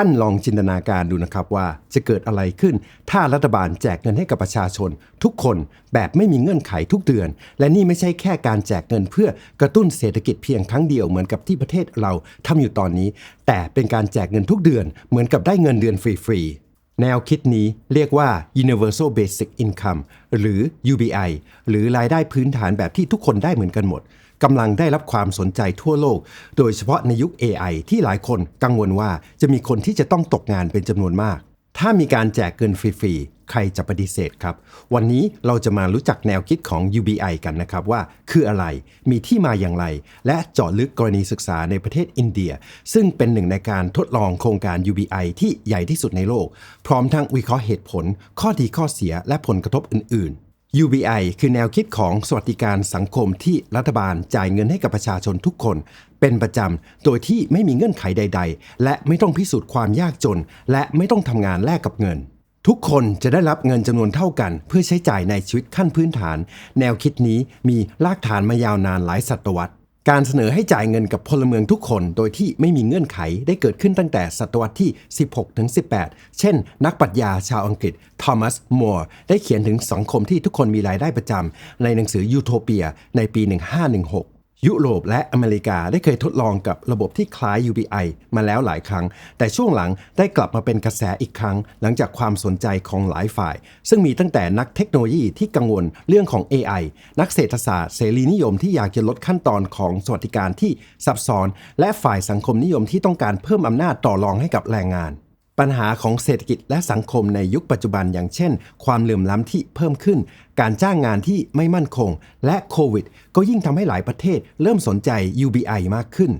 ท่านลองจินตนาการดูนะครับว่าจะเกิดอะไรขึ้น ถ้ารัฐบาลแจกเงินให้กับประชาชน ทุกคนแบบไม่มีเงื่อนไขทุกเดือน และนี่ไม่ใช่แค่การแจกเงินเพื่อกระตุ้นเศรษฐกิจเพียงครั้งเดียวเหมือนกับที่ประเทศเราทำอยู่ตอนนี้ แต่เป็นการแจกเงินทุกเดือน เหมือนกับได้เงินเดือนฟรีๆแนวคิดนี้เรียกว่า Universal Basic Income หรือ UBI หรือรายได้พื้นฐานแบบที่ทุกคนได้เหมือนกันหมด กำลังได้รับความสนใจทั่วโลก โดยเฉพาะในยุค AI ที่หลายคนกังวลว่าจะมีคนที่จะต้องตกงานเป็นจำนวนมาก ถ้ามีการแจกเงินฟรีๆ ใครจะปฏิเสธครับ วันนี้เราจะมารู้จักแนวคิดของ UBI กันนะครับว่าคืออะไร มีที่มาอย่างไร และเจาะลึกกรณีศึกษาในประเทศอินเดีย ซึ่งเป็นหนึ่งในการทดลองโครงการ UBI ที่ใหญ่ที่สุดในโลก พร้อมทั้งวิเคราะห์เหตุผล ข้อดีข้อเสียและผลกระทบอื่นๆ UBI คือแนวคิดของสวัสดิการสังคมที่รัฐบาลจ่ายเงินให้กับประชาชนทุกคน เป็นประจำ โดยที่ไม่มีเงื่อนไขใด ๆ และไม่ต้องพิสูจน์ความยากจน และไม่ต้องทำงานแลกกับเงิน ทุกคนจะได้รับเงินจำนวนเท่ากัน เพื่อใช้จ่ายในชีวิตขั้นพื้นฐาน แนวคิดนี้มีรากฐานมายาวนานหลายศตวรรษ การเสนอให้จ่ายเงินกับพลเมืองทุกคน โดยที่ไม่มีเงื่อนไขได้เกิดขึ้นตั้งแต่ศตวรรษที่ 16 ถึง 18 เช่น นักปรัชญาชาวอังกฤษทอมัสมัวร์ได้เขียนถึงสังคมที่ทุกคนมีรายได้ประจำในหนังสือยูโทเปียในปี 1516 ยุโรปและอเมริกาได้เคยทดลองกับระบบที่คล้าย UBI มาแล้วหลายครั้ง แต่ช่วงหลังได้กลับมาเป็นกระแสอีกครั้ง หลังจากความสนใจของหลายฝ่าย ซึ่งมีตั้งแต่นักเทคโนโลยีที่กังวลเรื่องของ AI นักเศรษฐศาสตร์เสรีนิยมที่อยากจะลดขั้นตอนของสวัสดิการที่ซับซ้อน และฝ่ายสังคมนิยมที่ต้องการเพิ่มอำนาจต่อรองให้กับแรงงาน ปัญหาของเศรษฐกิจและสังคมในยุคปัจจุบันอย่างเช่น ความเหลื่อมล้ำที่เพิ่มขึ้น การจ้างงานที่ไม่มั่นคง และโควิด ก็ยิ่งทำให้หลายประเทศเริ่มสนใจ UBI มากขึ้น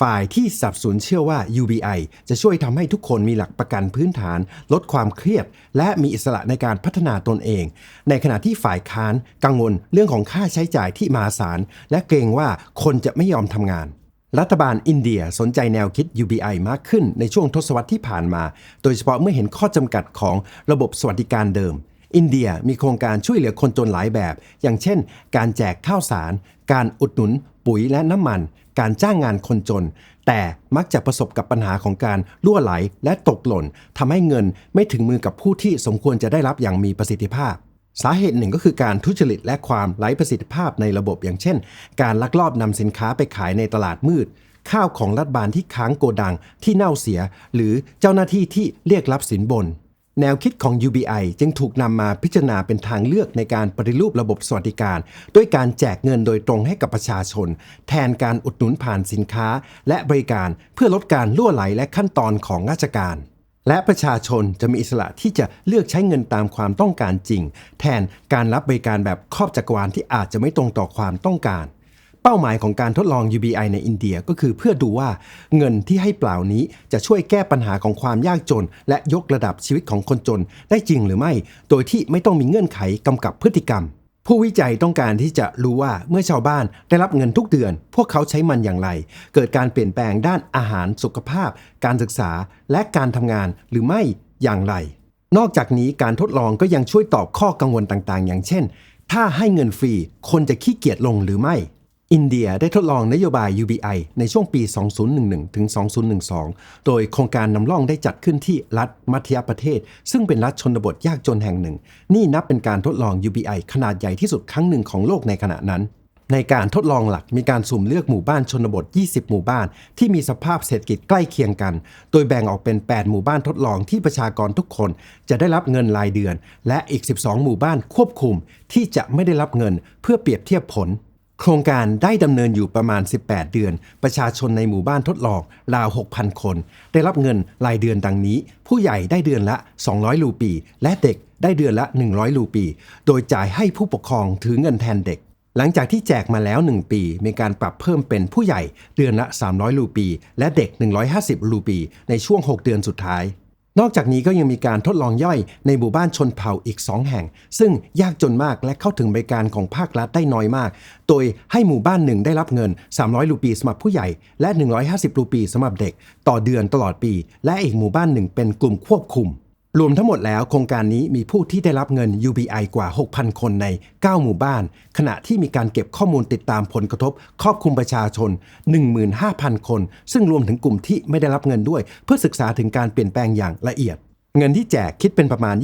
ฝ่ายที่สับสนเชื่อว่า UBI จะช่วยทำให้ทุกคนมีหลักประกันพื้นฐาน ลดความเครียด และมีอิสระในการพัฒนาตนเอง ในขณะที่ฝ่ายค้านกังวลเรื่องของค่าใช้จ่ายที่มหาศาลและเกรงว่าคนจะไม่ยอมทำงาน รัฐบาลอินเดียสนใจแนวคิด UBI มากขึ้นในช่วงทศวรรษที่ผ่านมา โดยเฉพาะเมื่อเห็นข้อจำกัดของระบบสวัสดิการเดิม อินเดียมีโครงการช่วยเหลือคนจนหลายแบบ อย่างเช่น การแจกข้าวสาร การอุดหนุน ปุ๋ยและน้ำมัน การจ้างงานคนจน แต่มักจะประสบกับปัญหาของการล่วไหลและตกหล่นทำให้เงินไม่ถึงมือกับผู้ที่สมควรจะได้รับอย่างมีประสิทธิภาพ สาเหตุหนึ่งก็คือการทุจริตและความไร้ประสิทธิภาพในระบบอย่างเช่น การลักลอบนำสินค้าไปขายในตลาดมืด ข้าวของรัฐบาลที่ค้างโกดังที่เน่าเสีย หรือเจ้าหน้าที่ที่เรียกรับสินบน แนวคิดของ UBI จึงถูกนำมาพิจารณาเป็นทางเลือกในการปฏิรูประบบสวัสดิการ ด้วยการแจกเงินโดยตรงให้กับประชาชน แทนการอุดหนุนผ่านสินค้า และบริการเพื่อลดการล่วไหลและขั้นตอนของราชการ และประชาชนจะมีอิสระที่จะเลือกใช้เงินตามความต้องการจริง แทนการรับบริการแบบครอบจักรวาลที่อาจจะไม่ตรงต่อความต้องการ เป้าหมายของการทดลอง UBI ในอินเดียก็คือเพื่อดูว่าเงินที่ให้เปล่านี้จะช่วยแก้ปัญหาของความยากจน และยกระดับชีวิตของคนจนได้จริงหรือไม่ โดยที่ไม่ต้องมีเงื่อนไขกำกับพฤติกรรม ผู้วิจัยต้องการที่จะรู้ว่าเมื่อชาวบ้านได้รับเงินทุกเดือน พวกเขาใช้มันอย่างไร เกิดการเปลี่ยนแปลงด้านอาหารสุขภาพ การศึกษาและการทำงานหรือไม่อย่างไร นอกจากนี้การทดลองก็ยังช่วยตอบข้อกังวลต่างๆ อย่างเช่น ถ้าให้เงินฟรีคนจะขี้เกียจลงหรือไม่ อินเดียได้ทดลองนโยบาย UBI ในช่วงปี 2011 ถึง 2012 โดยโครงการนำร่องได้จัดขึ้นที่รัฐมัธยประเทศ ซึ่งเป็นรัฐชนบทยากจนแห่งหนึ่ง นี่นับเป็นการทดลอง UBI ขนาดใหญ่ที่สุดครั้งหนึ่งของโลกในขณะนั้น ในการทดลองหลักมีการสุ่มเลือกหมู่บ้านชนบท 20 หมู่บ้าน ที่มีสภาพเศรษฐกิจใกล้เคียงกัน โดยแบ่งออกเป็น 8 หมู่บ้านทดลองที่ประชากรทุกคน จะได้รับเงินรายเดือน และอีก 12 หมู่บ้านควบคุมที่จะไม่ได้รับเงินเพื่อเปรียบเทียบผล โครงการได้ดำเนินอยู่ประมาณ 18 เดือน ประชาชนในหมู่บ้านทดลองราว 6,000 คน ได้รับเงินรายเดือนดังนี้ ผู้ใหญ่ได้เดือนละ 200 รูปี และเด็กได้เดือนละ 100 รูปี โดยจ่ายให้ผู้ปกครองถือเงินแทนเด็ก หลังจากที่แจกมาแล้ว 1 ปี มีการปรับเพิ่มเป็นผู้ใหญ่เดือนละ 300 รูปี และเด็ก 150 รูปี ในช่วง 6 เดือนสุดท้าย นอกจากนี้ก็ยังมีการทดลองย่อยในหมู่บ้านชนเผ่าอีก 2 แห่ง ซึ่งยากจนมากและเข้าถึงบริการของภาครัฐได้น้อยมาก โดยให้หมู่บ้านหนึ่งได้รับเงิน 300 รูปีสำหรับผู้ใหญ่ และ 150 รูปีสำหรับเด็ก ต่อเดือนตลอดปี และอีกหมู่บ้านหนึ่งเป็นกลุ่มควบคุม รวมทั้งหมดแล้วโครงการนี้มีผู้ที่ได้รับเงิน UBI กว่า 6,000 คนใน 9 หมู่บ้าน ขณะที่มีการเก็บข้อมูลติดตามผลกระทบ ครอบคลุมประชาชน 15,000 คน ซึ่งรวมถึงกลุ่มที่ไม่ได้รับเงินด้วย เพื่อศึกษาถึงการเปลี่ยนแปลงอย่างละเอียด เงินที่แจกคิดเป็นประมาณ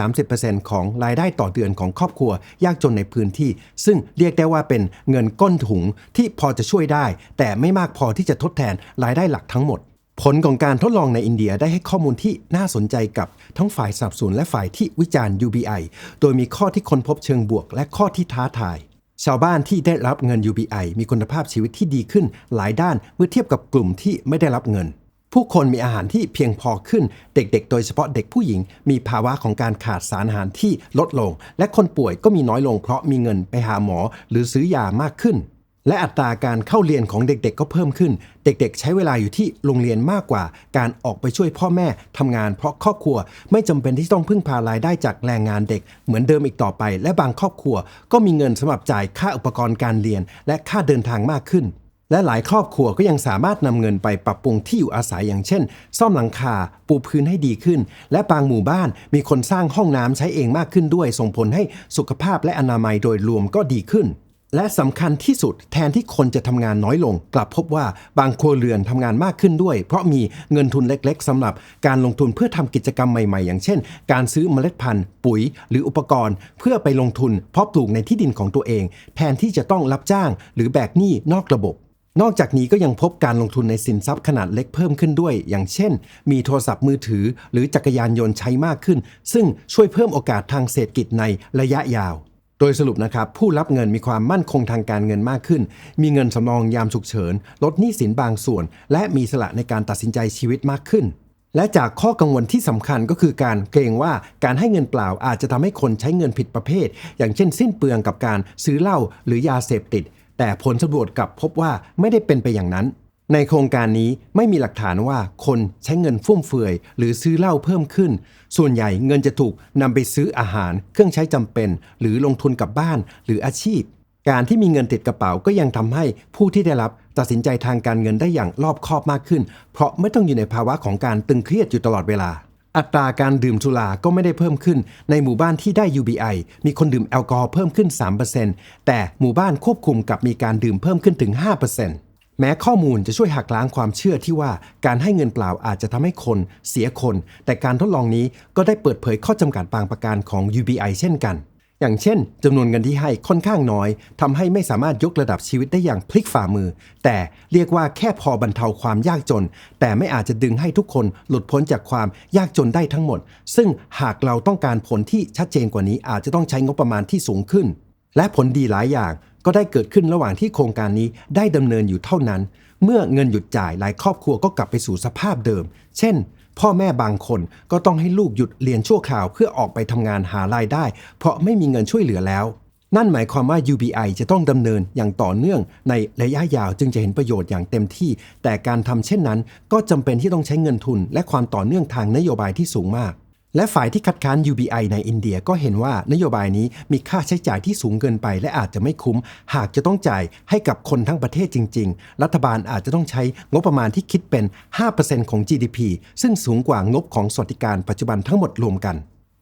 20-30%ของรายได้ต่อเดือนของครอบครัวยากจนในพื้นที่ ซึ่งเรียกได้ว่าเป็นเงินก้นถุงที่พอจะช่วยได้ แต่ไม่มากพอที่จะทดแทนรายได้หลักทั้งหมด ผลของการทดลองในอินเดียได้ให้ข้อมูลที่น่าสนใจกับทั้งฝ่ายสนับสนุนและฝ่ายที่วิจารณ์ UBI โดยมีข้อที่ค้นพบเชิงบวก และข้อที่ท้าทาย ชาวบ้านที่ได้รับเงิน UBI มีคุณภาพชีวิตที่ดีขึ้นหลายด้านเมื่อเทียบกับกลุ่มที่ไม่ได้รับเงิน ผู้คนมีอาหารที่เพียงพอขึ้น เด็กๆ โดยเฉพาะเด็กผู้หญิง มีภาวะของการขาดสารอาหารที่ลดลง และคนป่วยก็มีน้อยลงเพราะมีเงินไปหาหมอหรือซื้อยามากขึ้น และอัตราการเข้าเรียนของเด็กๆ ก็เพิ่มขึ้น เด็กๆ ใช้เวลาอยู่ที่โรงเรียนมากกว่า การออกไปช่วยพ่อแม่ทำงาน เพราะครอบครัวไม่จำเป็นที่ต้องพึ่งพารายได้จากแรงงานเด็กเหมือนเดิมอีกต่อไป และบางครอบครัว ก็มีเงินสำหรับจ่ายค่าอุปกรณ์การเรียน และค่าเดินทางมากขึ้น และหลายครอบครัวก็ยังสามารถนำเงินไปปรับปรุงที่อยู่อาศัยอย่างเช่น ซ่อมหลังคา ปูพื้นให้ดีขึ้น และบางหมู่บ้านมีคนสร้างห้องน้ำใช้เองมากขึ้นด้วย ส่งผลให้สุขภาพและอนามัยโดยรวมก็ดีขึ้น และสำคัญที่สุดแทนที่คนจะทำงานน้อยลง กลับพบว่าบางครัวเรือนทำงานมากขึ้นด้วย เพราะมีเงินทุนเล็กๆสำหรับการลงทุนเพื่อทำกิจกรรมใหม่ๆ อย่างเช่น การซื้อเมล็ดพันธุ์ ปุ๋ย หรืออุปกรณ์ เพื่อไปลงทุนเพาะปลูกในที่ดินของตัวเอง แทนที่จะต้องรับจ้าง หรือแบกหนี้นอกระบบนอกจากนี้ก็ยังพบการลงทุนในสินทรัพย์ขนาดเล็กเพิ่มขึ้นด้วย อย่างเช่น มีโทรศัพท์มือถือ หรือจักรยานยนต์ใช้มากขึ้น ซึ่งช่วยเพิ่มโอกาสทางเศรษฐกิจในระยะยาว โดยสรุปนะครับผู้รับเงินมีความมั่นคงทางการเงินมากขึ้น มีเงินสำรองยามฉุกเฉิน ลดหนี้สินบางส่วน และมีสละในการตัดสินใจชีวิตมากขึ้น และจากข้อกังวลที่สำคัญก็คือการเกรงว่าการให้เงินเปล่าอาจจะทำให้คนใช้เงินผิดประเภท อย่างเช่นสิ้นเปลืองกับการซื้อเหล้าหรือยาเสพติด แต่ผลสำรวจกลับพบว่าไม่ได้เป็นไปอย่างนั้น ในโครงการนี้ไม่มีหลักฐานว่าคนใช้เงินฟุ่มเฟือย หรือซื้อเหล้าเพิ่มขึ้น ส่วนใหญ่เงินจะถูกนำไปซื้ออาหาร เครื่องใช้จำเป็น หรือลงทุนกับบ้านหรืออาชีพ การที่มีเงินติดกระเป๋าก็ยังทำให้ผู้ที่ได้รับตัดสินใจทางการเงินได้อย่างรอบคอบมากขึ้น เพราะไม่ต้องอยู่ในภาวะของการตึงเครียดอยู่ตลอดเวลา อัตราการดื่มสุราก็ไม่ได้เพิ่มขึ้น ในหมู่บ้านที่ได้ UBI มีคนดื่มแอลกอฮอล์เพิ่มขึ้น 3%แต่หมู่บ้านควบคุมกับมีการดื่มเพิ่มขึ้นถึง 5% แม้ข้อมูลจะช่วยหักล้างความเชื่อที่ว่าการให้เงินเปล่าอาจจะทำให้คนเสียคน แต่การทดลองนี้ก็ได้เปิดเผยข้อจำกัดบางประการของ UBI เช่นกัน อย่างเช่นจำนวนเงินที่ให้ค่อนข้างน้อยทำให้ไม่สามารถยกระดับชีวิตได้อย่างพลิกฝ่ามือ แต่เรียกว่าแค่พอบรรเทาความยากจน แต่ไม่อาจจะดึงให้ทุกคนหลุดพ้นจากความยากจนได้ทั้งหมด ซึ่งหากเราต้องการผลที่ชัดเจนกว่านี้อาจจะต้องใช้งบประมาณที่สูงขึ้นและผลดีหลายอย่าง ก็ได้เกิดขึ้นระหว่างที่โครงการนี้ได้ดำเนินอยู่เท่านั้น เมื่อเงินหยุดจ่ายหลายครอบครัวก็กลับไปสู่สภาพเดิม เช่น พ่อแม่บางคนก็ต้องให้ลูกหยุดเรียนชั่วคราวเพื่อออกไปทำงานหารายได้ เพราะไม่มีเงินช่วยเหลือแล้ว นั่นหมายความว่า UBI จะต้องดำเนินอย่างต่อเนื่องในระยะยาวจึงจะเห็นประโยชน์อย่างเต็มที่ แต่การทำเช่นนั้น ก็จำเป็นที่ต้องใช้เงินทุน และความต่อเนื่องทางนโยบายที่สูงมาก และฝ่ายที่คัดค้าน UBI ในอินเดียก็เห็นว่านโยบายนี้มีค่าใช้จ่ายที่สูงเกินไป และอาจจะไม่คุ้ม หากจะต้องจ่ายให้กับคนทั้งประเทศจริง ๆ รัฐบาลอาจจะต้องใช้งบประมาณที่คิดเป็น 5%ของ GDP ซึ่งสูงกว่างบของสวัสดิการปัจจุบันทั้งหมดรวมกัน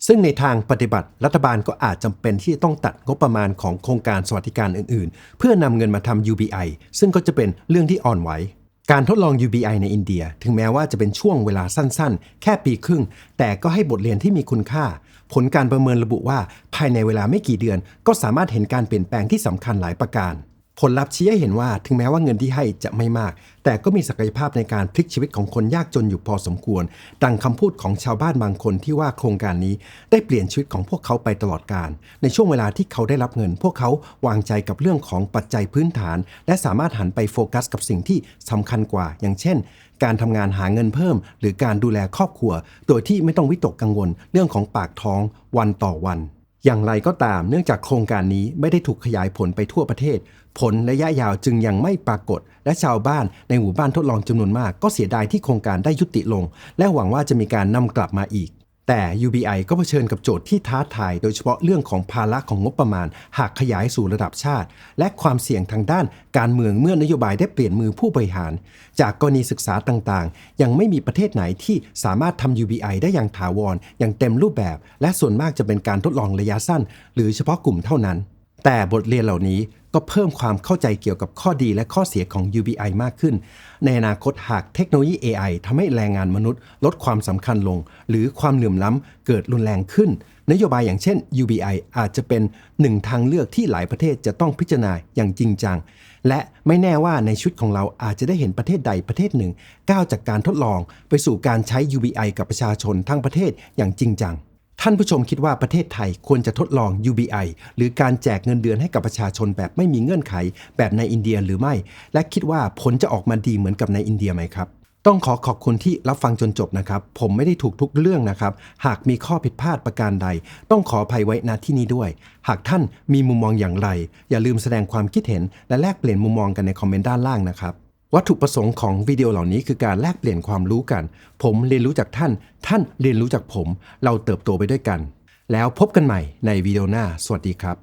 ซึ่งในทางปฏิบัติ รัฐบาลก็อาจจำเป็นที่ต้องตัดงบประมาณของโครงการสวัสดิการอื่น ๆ เพื่อนำเงินมาทำ UBI ซึ่งก็จะเป็นเรื่องที่อ่อนไหว การทดลอง UBI ในอินเดีย ถึงแม้ว่าจะเป็นช่วงเวลาสั้นๆ แค่ปีครึ่ง แต่ก็ให้บทเรียนที่มีคุณค่า ผลการประเมินระบุว่าภายในเวลาไม่กี่เดือน ก็สามารถเห็นการเปลี่ยนแปลงที่สำคัญหลายประการ ผลลัพธ์ชี้ให้เห็นว่าถึงแม้ว่าเงินที่ให้จะไม่มาก แต่ก็มีศักยภาพในการพลิกชีวิตของคนยากจนอยู่พอสมควร ดังคำพูดของชาวบ้านบางคนที่ว่าโครงการนี้ได้เปลี่ยนชีวิตของพวกเขาไปตลอดการ ในช่วงเวลาที่เขาได้รับเงิน พวกเขาวางใจกับเรื่องของปัจจัยพื้นฐาน และสามารถหันไปโฟกัสกับสิ่งที่สำคัญกว่า อย่างเช่น การทำงานหาเงินเพิ่ม หรือการดูแลครอบครัว โดยที่ไม่ต้องวิตกกังวล เรื่องของปากท้องวันต่อวัน อย่างไรก็ตามเนื่องจากโครงการนี้ไม่ได้ถูกขยายผลไปทั่วประเทศ ผลระยะยาวจึงยังไม่ปรากฏ และชาวบ้านในหมู่บ้านทดลองจำนวนมาก ก็เสียดายที่โครงการได้ยุติลง และหวังว่าจะมีการนำกลับมาอีก แต่ UBI ก็เผชิญกับโจทย์ที่ท้าทาย โดยเฉพาะเรื่องของภาระของงบประมาณ หากขยายสู่ระดับชาติ และความเสี่ยงทางด้านการเมืองเมื่อนโยบายได้เปลี่ยนมือผู้บริหาร จากกรณีศึกษาต่างๆ ยังไม่มีประเทศไหนที่สามารถทำ UBI ได้อย่างถาวร อย่างเต็มรูปแบบ และส่วนมากจะเป็นการทดลองระยะสั้น หรือเฉพาะกลุ่มเท่านั้น แต่บทเรียนเหล่านี้ ก็เพิ่มความเข้าใจเกี่ยวกับข้อดีและข้อเสียของ UBI มากขึ้น ในอนาคตหากเทคโนโลยี AI ทำให้แรงงานมนุษย์ ลดความสำคัญลง หรือความเหลื่อมล้ำเกิดรุนแรงขึ้น นโยบายอย่างเช่น UBI อาจจะเป็นหนึ่งทางเลือกที่หลายประเทศจะต้องพิจารณาอย่างจริงจัง และไม่แน่ว่าในชุดของเราอาจจะได้เห็นประเทศใดประเทศหนึ่ง ก้าวจากการทดลอง ไปสู่การใช้ UBI กับประชาชนทั้งประเทศอย่างจริงจัง ท่านผู้ชมคิดว่าประเทศไทยควรจะทดลอง UBI หรือการแจกเงินเดือนให้กับประชาชนแบบไม่มีเงื่อนไขแบบในอินเดียหรือไม่ และคิดว่าผลจะออกมาดีเหมือนกับในอินเดียไหมครับ ต้องขอขอบคุณที่รับฟังจนจบนะครับ ผมไม่ได้ถูกทุกเรื่องนะครับ หากมีข้อผิดพลาดประการใด ต้องขออภัยไว้ณที่นี้ด้วย หากท่านมีมุมมองอย่างไร อย่าลืมแสดงความคิดเห็นและแลกเปลี่ยนมุมมองกันในคอมเมนต์ด้านล่างนะครับ วัตถุประสงค์ของวิดีโอเหล่านี้คือการแลกเปลี่ยนความรู้กัน ผมเรียนรู้จากท่าน ท่านเรียนรู้จากผม เราเติบโตไปด้วยกัน แล้วพบกันใหม่ในวิดีโอหน้า สวัสดีครับ